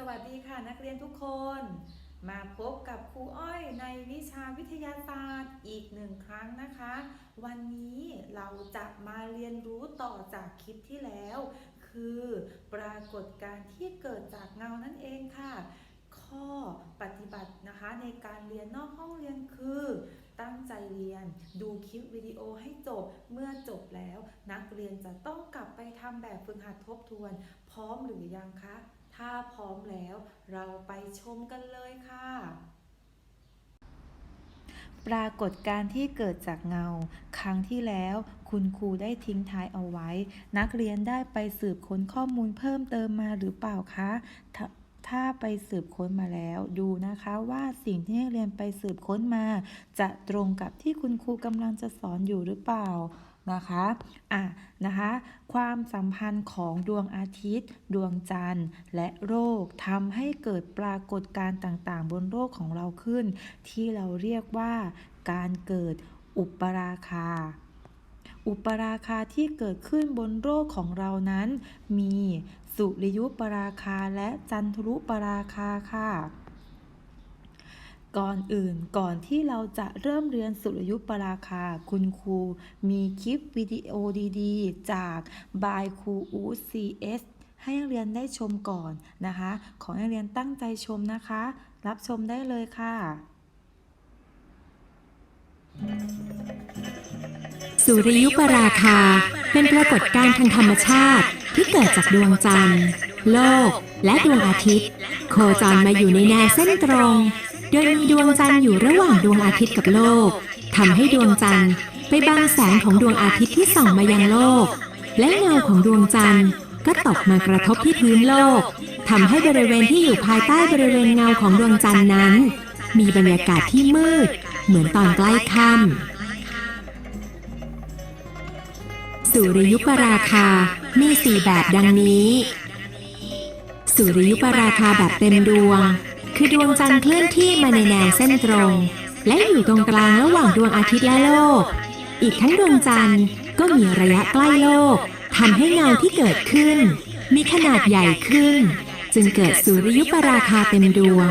สวัสดีค่ะนักเรียนทุกคน มาพบกับครูอ้อยในวิชาวิทยาศาสตร์อีกหนึ่งครั้งนะคะ วันนี้เราจะมาเรียนรู้ต่อจากคลิปที่แล้ว คือปรากฏการณ์ที่เกิดจากเงานั่นเองค่ะ ข้อปฏิบัตินะคะในการเรียนนอกห้องเรียนคือตั้งใจเรียน ดูคลิปวิดีโอให้จบ เมื่อจบแล้ว นักเรียนจะต้องกลับไปทำแบบฝึกหัดทบทวน พร้อมหรือยังคะ ถ้าพร้อมแล้วเราไปชมกันเลยค่ะ ปรากฏการณ์ที่เกิดจากเงา ครั้งที่แล้วคุณครูได้ทิ้งท้ายเอาไว้ นักเรียนได้ไปสืบค้นข้อมูลเพิ่มเติมมาหรือเปล่าคะถ้าไปสืบค้นมาแล้วดูนะคะว่าสิ่งที่นักเรียนไปสืบค้นมา จะตรงกับที่คุณครูกำลังจะสอนอยู่หรือเปล่า นะคะอะนะคะความสัมพันธ์ของดวงอาทิตย์ ดวงจันทร์ และโรคทำให้เกิดปรากฏการณ์ต่างๆ บนโลกของเราขึ้น ที่เราเรียกว่าการเกิดอุปราคา อุปราคาที่เกิดขึ้นบนโลกของเรานั้น มีสุริยุปราคาและจันทรุปราคาค่ะ ก่อนอื่นก่อนที่เราจะเริ่มเรียนสุริยุปราคา คุณครูมีคลิปวิดีโอดีๆ จากบายครูอูซีเอสให้นักเรียนได้ชมก่อนนะคะ ขอให้นักเรียนตั้งใจชมนะคะ รับชมได้เลยค่ะ สุริยุปราคา เป็นปรากฏการณ์ทางธรรมชาติที่เกิดจากดวงจันทร์ โลก และดวงอาทิตย์ โคจรมาอยู่ในแนวเส้นตรง โดยมีดวงจันทร์อยู่ระหว่างดวงอาทิตย์กับโลกทำให้ดวงจันทร์ไปบังแสงของดวงอาทิตย์ที่ส่องมายังโลก และเงาของดวงจันทร์ก็ตกมากระทบที่พื้นโลกทำให้บริเวณที่อยู่ภายใต้บริเวณเงาของดวงจันทร์นั้น มีบรรยากาศที่มืด เหมือนตอนใกล้ค่ำสุริยุปราคา มีสี่แบบดังนี้ สุริยุปราคาแบบเต็มดวง คือดวงจันทร์เคลื่อนที่มาในแนวเส้นตรง และอยู่ตรงกลางระหว่างดวงอาทิตย์และโลก อีกทั้งดวงจันทร์ก็มีระยะใกล้โลกทำให้เงาที่เกิดขึ้น มีขนาดใหญ่ขึ้น จึงเกิดสุริยุปราคาเต็มดวง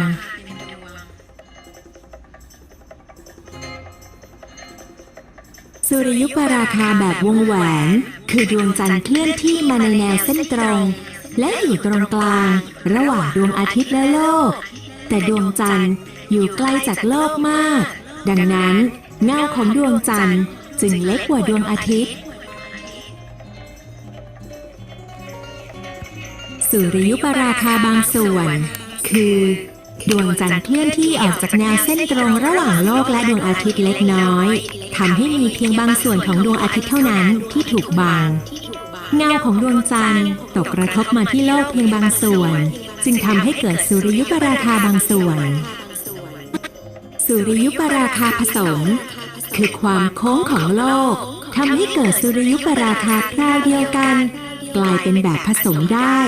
สุริยุปราคาแบบวงแหวน คือดวงจันทร์เคลื่อนที่มาในแนวเส้นตรง และอยู่ตรงกลาง ระหว่างดวงอาทิตย์และโลก แต่ดวงจันทร์อยู่ไกลจากโลกมาก ดังนั้นเงาของดวงจันทร์จึงเล็กกว่าดวงอาทิตย์ สุริยุปราคาบางส่วน คือ ดวงจันทร์เคลื่อนที่ออกจากแนวเส้นตรงระหว่างโลกและดวงอาทิตย์เล็กน้อยทำให้มีเพียงบางส่วนของดวงอาทิตย์เท่านั้นที่ถูกบังเงาของดวงจันทร์ตกกระทบมาที่โลกเพียงบางส่วน จึงทำให้เกิดสุริยุปราคาบางส่วน สุริยุปราคาผสม คือความโค้งของโลกทำให้เกิดสุริยุปราคาคราวเดียวกัน กลายเป็นแบบผสมได้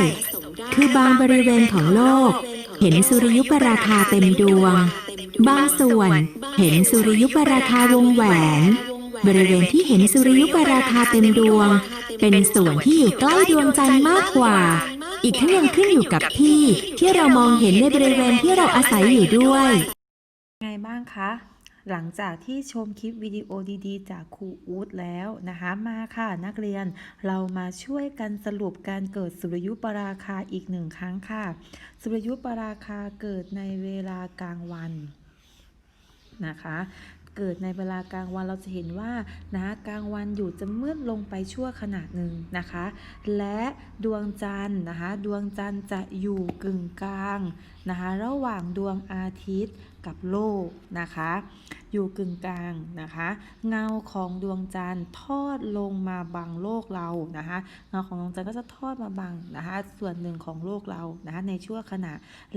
คือบางบริเวณของโลก เห็นสุริยุปราคาเต็มดวง บางส่วนเห็นสุริยุปราคาวงแหวน บริเวณที่เห็นสุริยุปราคาเต็มดวง เป็นส่วนที่อยู่ใกล้ดวงจันทร์มากกว่า อีกทั้งยังขึ้นอยู่กับที่ที่เรามองเห็นในบริเวณที่เราอาศัยอยู่ด้วย ไงบ้างคะ หลังจากที่ชมคลิปวิดีโอดีๆ จากครูอู๊ดแล้วนะคะ มาค่ะนักเรียน เรามาช่วยกันสรุปการเกิดสุริยุปราคาอีกหนึ่งครั้งค่ะ สุริยุปราคาเกิดในเวลากลางวันนะคะ เกิดในเวลากลางวันเราจะเห็นว่านะกลางวันอยู่จะมืดลงไปชั่วขณะหนึ่งนะคะ และดวงจันทร์นะคะดวงจันทร์จะอยู่กึ่งกลางนะคะระหว่างดวงอาทิตย์กับโลกนะคะ อยู่กึ่งกลางนะคะ เงาของดวงจันทร์ทอดลงมาบังโลกเรานะคะ เงาของดวงจันทร์ก็จะทอดมาบังนะคะ ส่วนหนึ่งของโลกเรานะคะในชั่วขณะ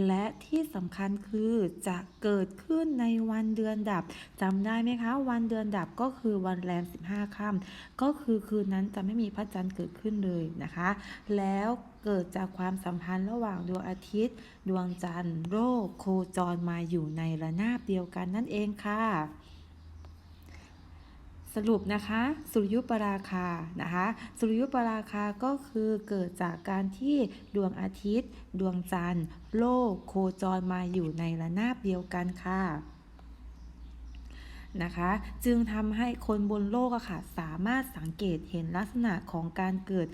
และที่สำคัญคือจะเกิดขึ้นในวันเดือนดับจำได้ไหมคะ วันเดือนดับก็คือวันแรม 15 ค่ำก็คือคืนนั้นจะไม่มีพระจันทร์เกิดขึ้นเลยนะคะ แล้ว เกิดจากความสัมพันธ์ระหว่างดวงอาทิตย์ ดวงจันทร์โลกโคจรมาอยู่ในระนาบเดียวกันนั่นเองค่ะ สรุปนะคะ สุริยุปราคานะคะ สุริยุปราคาก็คือเกิดจากการที่ดวงอาทิตย์ ดวงจันทร์ โลกโคจรมาอยู่ในระนาบเดียวกันค่ะนะคะจึงทำให้คนบนโลกอะค่ะสามารถสังเกตเห็นลักษณะของการเกิด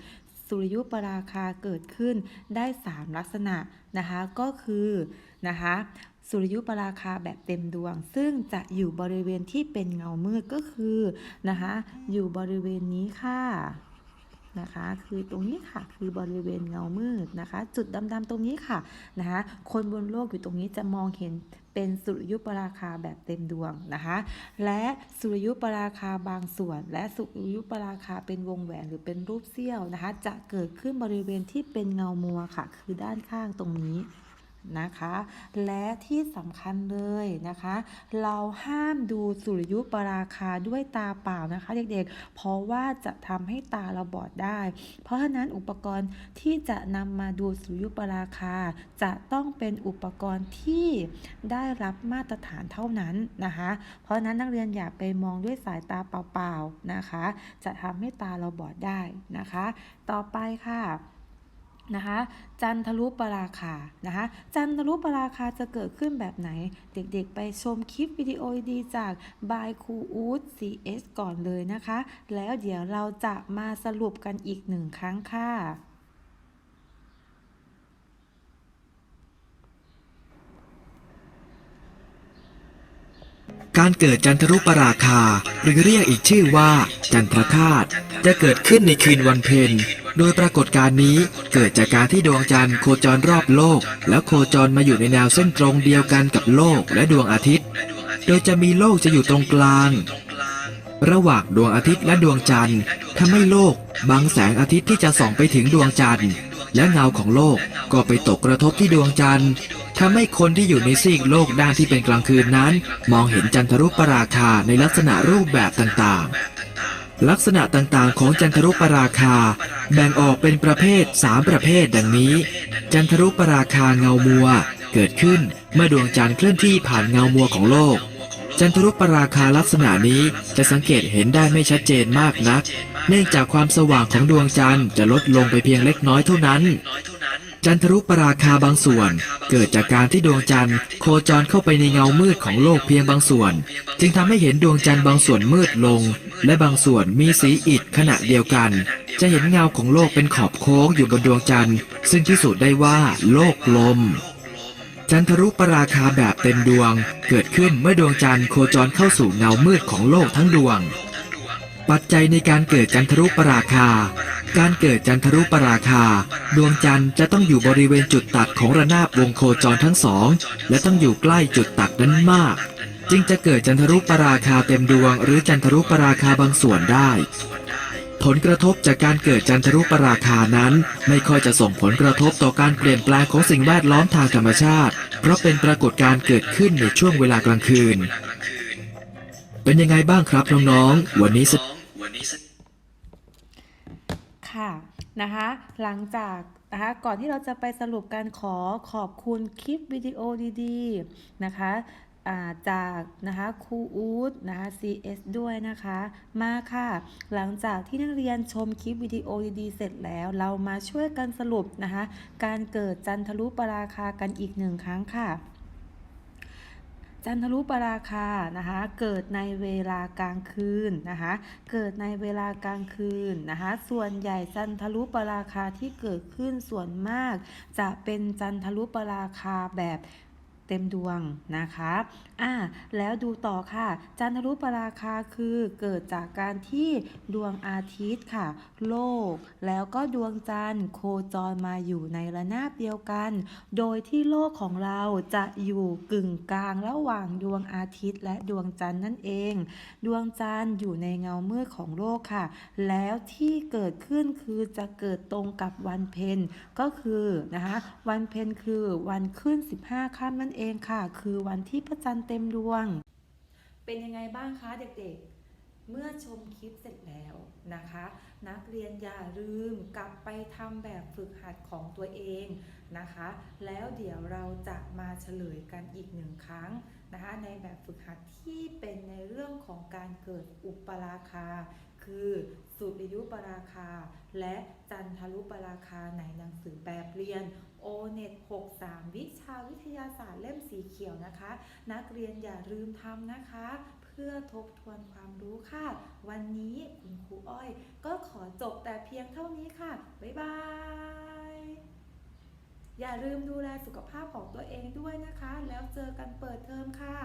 สุริยุปราคาเกิดขึ้นได้ 3 ลักษณะนะคะก็คือนะคะสุริยุปราคาแบบเต็มดวง ซึ่งจะอยู่บริเวณที่เป็นเงามืดก็คือนะคะอยู่บริเวณนี้ค่ะนะคะคือตรงนี้ค่ะคือบริเวณเงามืดนะคะ จุดดำๆตรงนี้ค่ะนะคะคนบนโลกอยู่ตรงนี้จะมองเห็น เป็นสุริยุปราคาแบบเต็มดวงนะคะ และสุริยุปราคาบางส่วน และสุริยุปราคาเป็นวงแหวนหรือเป็นรูปเสี้ยวนะคะ จะเกิดขึ้นบริเวณที่เป็นเงามัวค่ะ คือด้านข้างตรงนี้ นะคะ และที่สำคัญเลยนะคะ เราห้ามดูสุริยุปราคาด้วยตาเปล่านะคะเด็กๆ เพราะว่าจะทำให้ตาเราบอดได้ เพราะฉะนั้นอุปกรณ์ที่จะนำมาดูสุริยุปราคา จะต้องเป็นอุปกรณ์ที่ได้รับมาตรฐานเท่านั้นนะคะ เพราะฉะนั้นนักเรียนอย่าไปมองด้วยสายตาเปล่าๆนะคะ จะทำให้ตาเราบอดได้นะคะ ต่อไปค่ะ นะคะจันทรุปราคานะคะจันทรุปราคาจะเกิดขึ้นแบบไหน เด็กๆ ไปชมคลิปวิดีโอดีจาก by ครูอูด CS ก่อนเลยนะคะ แล้วเดี๋ยวเราจะมาสรุปกันอีกหนึ่งครั้งค่ะการเกิดจันทรุปราคา หรือเรียกอีกชื่อว่า จันทรคาตจะเกิดขึ้นในคืนวันเพ็ญ โดยปรากฏการณ์นี้เกิดจากการที่ดวงจันทร์โคจรรอบโลก แล้วโคจรมาอยู่ในแนวเส้นตรงเดียวกันกับโลกและดวงอาทิตย์ โดยจะมีโลกจะอยู่ตรงกลาง ระหว่างดวงอาทิตย์และดวงจันทร์ทำให้โลกบังแสงอาทิตย์ที่จะส่องไปถึงดวงจันทร์ และเงาของโลกก็ไปตกกระทบที่ดวงจันทร์ทำให้คนที่อยู่ในซีกโลกด้านที่เป็นกลางคืนนั้น มองเห็นจันทรุปราคาในลักษณะรูปแบบต่างๆ ลักษณะต่างๆ ของจันทรุปราคา แบ่งออกเป็นประเภท3ประเภทดังนี้ จันทรุปราคาเงามัว เกิดขึ้นเมื่อดวงจันทร์เคลื่อนที่ผ่านเงามัวของโลก จันทรุปราคาลักษณะนี้จะสังเกตเห็นได้ไม่ชัดเจนมากนัก เนื่องจากความสว่างของดวงจันทร์จะลดลงไปเพียงเล็กน้อยเท่านั้น จันทรุปราคาบางส่วน เกิดจากการที่ดวงจันทร์โคจรเข้าไปในเงามืดของโลกเพียงบางส่วน จึงทำให้เห็นดวงจันทร์บางส่วนมืดลง และบางส่วนมีสีอิฐขณะเดียวกัน จะเห็นเงาของโลกเป็นขอบโค้งอยู่บนดวงจันทร์ ซึ่งพิสูจน์ได้ว่าโลกกลม จันทรุปราคาแบบเต็มดวง เกิดขึ้นเมื่อดวงจันทร์โคจรเข้าสู่เงามืดของโลกทั้งดวง ปัจจัยในการเกิดจันทรุปราคา การเกิดจันทรุปราคา ดวงจันทร์จะต้องอยู่บริเวณจุดตัดของระนาบวงโคจรทั้งสอง และต้องอยู่ใกล้จุดตัดนั้นมาก จึงจะเกิดจันทรุปราคาเต็มดวง หรือจันทรุปราคาบางส่วนได้ ผลกระทบจากการเกิดจันทรุปราคานั้น ไม่ค่อยจะส่งผลกระทบต่อการเปลี่ยนแปลงของสิ่งแวดล้อมทางธรรมชาติ เพราะเป็นปรากฏการณ์เกิดขึ้นในช่วงเวลากลางคืน เป็นยังไงบ้างครับน้องๆวันนี้ส ค่ะ นะคะหลังจากนะคะก่อนที่เราจะไปสรุปการขอขอบคุณคลิปวิดีโอดีๆนะคะจากนะคะครูอูดนะคะ CS ด้วยนะคะ มาค่ะ หลังจากที่นักเรียนชมคลิปวิดีโอดีๆเสร็จแล้ว เรามาช่วยกันสรุปนะคะ การเกิดจันทรุปราคากันอีกหนึ่งครั้งค่ะ จันทรุปราคานะคะเกิดในเวลากลางคืนนะคะเกิดในเวลากลางคืนนะคะส่วนใหญ่จันทรุปราคาที่เกิดขึ้นส่วนมาก จะเป็นจันทรุปราคาแบบ เต็มดวงนะคะอ่าแล้วดูต่อค่ะ จันทรุปราคาคือเกิดจากการที่ดวงอาทิตย์ค่ะ โลก แล้วก็ดวงจันทร์โคจรมาอยู่ในระนาบเดียวกัน โดยที่โลกของเราจะอยู่กึ่งกลางระหว่างดวงอาทิตย์และดวงจันทร์นั่นเอง ดวงจันทร์อยู่ในเงามืดของโลกค่ะ แล้วที่เกิดขึ้นคือจะเกิดตรงกับวันเพ็ญก็คือนะคะวันเพ็ญคือวันขึ้น 15ค่ำนั่นเองค่ะ คือวันที่พระจันทร์เต็มดวง เป็นยังไงบ้างคะเด็กๆ เมื่อชมคลิปเสร็จแล้วนะคะ นักเรียนอย่าลืมกลับไปทำแบบฝึกหัดของตัวเองนะคะ แล้วเดี๋ยวเราจะมาเฉลยกันอีกหนึ่งครั้งนะคะในแบบฝึกหัดที่เป็นในเรื่องของการเกิดอุปราคา คือสุริยุปราคา และจันทรุปราคาในหนังสือแบบเรียน o n e t 63 วิชาวิทยาศาสตร์เล่มสีเขียวนะคะ นักเรียนอย่าลืมทำนะคะ เพื่อทบทวนความรู้ค่ะ วันนี้คุณครูอ้อย ก็ขอจบแต่เพียงเท่านี้ค่ะ บ๊ายบาย อย่าลืมดูแลสุขภาพของตัวเองด้วยนะคะ แล้วเจอกันเปิดเทอมค่ะ